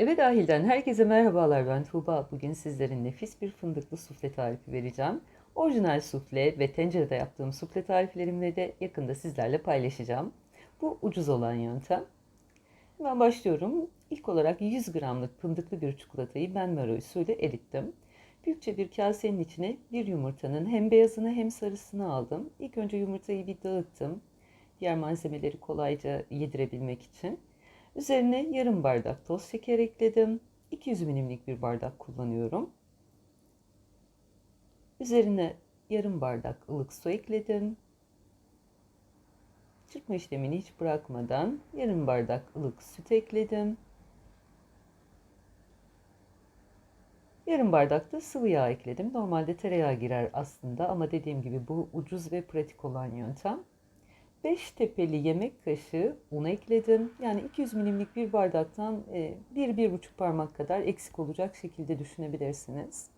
Eve dahilden herkese merhabalar ben Tuğba. Bugün sizlere nefis bir fındıklı sufle tarifi vereceğim. Orijinal sufle ve tencerede yaptığım sufle tariflerimi de yakında sizlerle paylaşacağım. Bu ucuz olan yöntem. Hemen başlıyorum. İlk olarak 100 gramlık fındıklı bir çikolatayı ben Maro usulü erittim. Büyükçe bir kasenin içine bir yumurtanın hem beyazını hem sarısını aldım. İlk önce yumurtayı bir dağıttım. Diğer malzemeleri kolayca yedirebilmek için. Üzerine yarım bardak toz şeker ekledim. 200 milimlik bir bardak kullanıyorum. Üzerine yarım bardak ılık su ekledim. Çırpma işlemini hiç bırakmadan yarım bardak ılık süt ekledim. Yarım bardak da sıvı yağ ekledim. Normalde tereyağı girer aslında ama dediğim gibi bu ucuz ve pratik olan yöntem. 5 tepeli yemek kaşığı un ekledim. Yani 200 milimlik bir bardaktan 1-1,5 parmak kadar eksik olacak şekilde düşünebilirsiniz.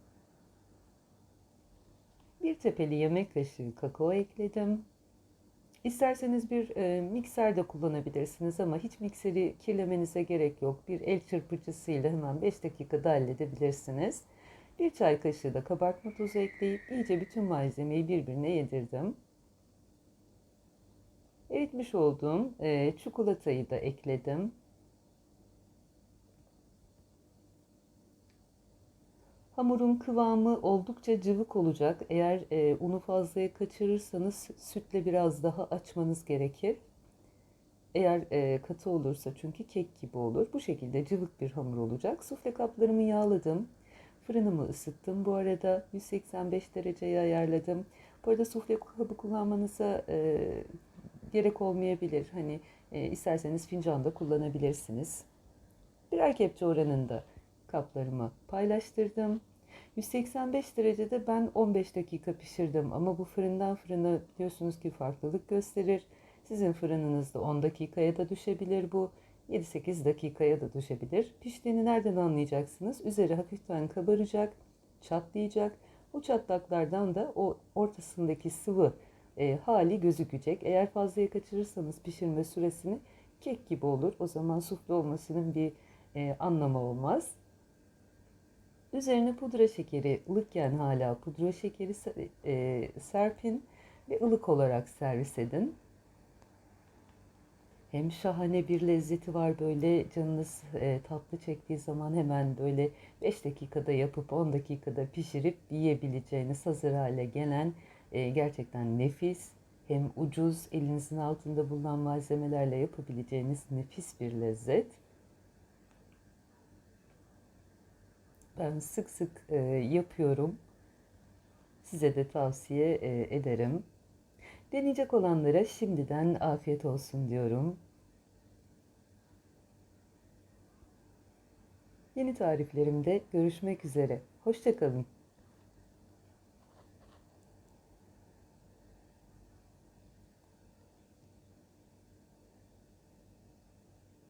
1 tepeli yemek kaşığı kakao ekledim. İsterseniz bir e, mikser de kullanabilirsiniz ama hiç mikseri kirlemenize gerek yok. Bir el çırpıcısıyla hemen 5 dakikada halledebilirsiniz. Bir çay kaşığı da kabartma tozu ekleyip iyice bütün malzemeyi birbirine yedirdim. Eritmiş olduğum e, çikolatayı da ekledim. Hamurun kıvamı oldukça cıvık olacak. Eğer e, unu fazlaya kaçırırsanız sütle biraz daha açmanız gerekir. Eğer e, katı olursa çünkü kek gibi olur. Bu şekilde cıvık bir hamur olacak. Sufle kaplarımı yağladım. Fırınımı ısıttım. Bu arada 185 dereceye ayarladım. Bu arada sufle kabı kullanmanıza e, gerek olmayabilir. Hani e, isterseniz fincanda kullanabilirsiniz. Birer kepçe oranında kaplarımı paylaştırdım. 185 derecede ben 15 dakika pişirdim ama bu fırından fırına biliyorsunuz ki farklılık gösterir. Sizin fırınınızda 10 dakikaya da düşebilir bu. 7-8 dakikaya da düşebilir. Piştiğini nereden anlayacaksınız? Üzeri hafiften kabaracak, çatlayacak. O çatlaklardan da o ortasındaki sıvı e, hali gözükecek. Eğer fazlaya kaçırırsanız pişirme süresini kek gibi olur. O zaman sufle olmasının bir e, anlamı olmaz. Üzerine pudra şekeri ılıkken hala pudra şekeri e, serpin ve ılık olarak servis edin. Hem şahane bir lezzeti var böyle canınız e, tatlı çektiği zaman hemen böyle 5 dakikada yapıp 10 dakikada pişirip yiyebileceğiniz hazır hale gelen e, gerçekten nefis hem ucuz elinizin altında bulunan malzemelerle yapabileceğiniz nefis bir lezzet. Ben sık sık e, yapıyorum. Size de tavsiye e, ederim. Deneyecek olanlara şimdiden afiyet olsun diyorum. Yeni tariflerimde görüşmek üzere. Hoşçakalın.